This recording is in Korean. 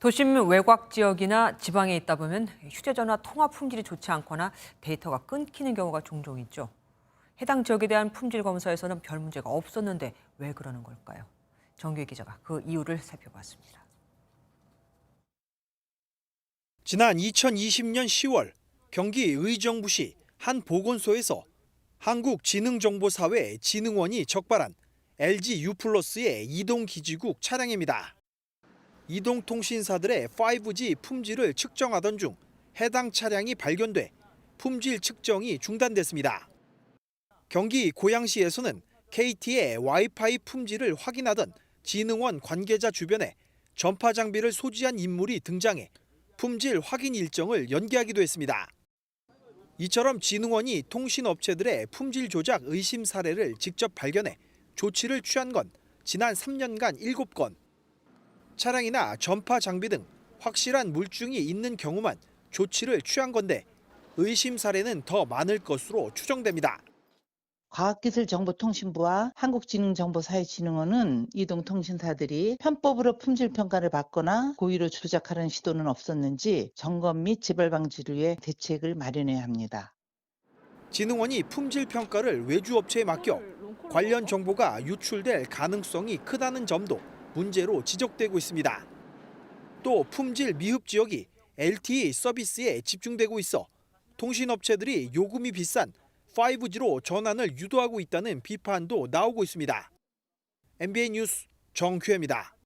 도심 외곽 지역이나 지방에 있다 보면 휴대전화 통화 품질이 좋지 않거나 데이터가 끊기는 경우가 종종 있죠. 해당 지역에 대한 품질 검사에서는 별 문제가 없었는데 왜 그러는 걸까요? 정규 기자가 그 이유를 살펴봤습니다. 지난 2020년 10월 경기 의정부시 한 보건소에서 한국지능정보사회 진흥원이 적발한 LG U+의 이동기지국 차량입니다. 이동통신사들의 5G 품질을 측정하던 중 해당 차량이 발견돼 품질 측정이 중단됐습니다. 경기 고양시에서는 KT의 와이파이 품질을 확인하던 진흥원 관계자 주변에 전파 장비를 소지한 인물이 등장해 품질 확인 일정을 연기하기도 했습니다. 이처럼 진흥원이 통신업체들의 품질 조작 의심 사례를 직접 발견해 조치를 취한 건 지난 3년간 7건. 차량이나 전파 장비 등 확실한 물증이 있는 경우만 조치를 취한 건데 의심 사례는 더 많을 것으로 추정됩니다. 과학기술정보통신부와 한국지능정보사회진흥원은 이동통신사들이 편법으로 품질 평가를 받거나 고의로 조작하는 시도는 없었는지 점검 및 재발 방지를 위해 대책을 마련해야 합니다. 진흥원이 품질 평가를 외주 업체에 맡겨 관련 정보가 유출될 가능성이 크다는 점도 문제로 지적되고 있습니다. 또 품질 미흡 지역이 LTE 서비스에 집중되고 있어 통신업체들이 요금이 비싼 5G로 전환을 유도하고 있다는 비판도 나오고 있습니다. MBN 뉴스 정규혜입니다.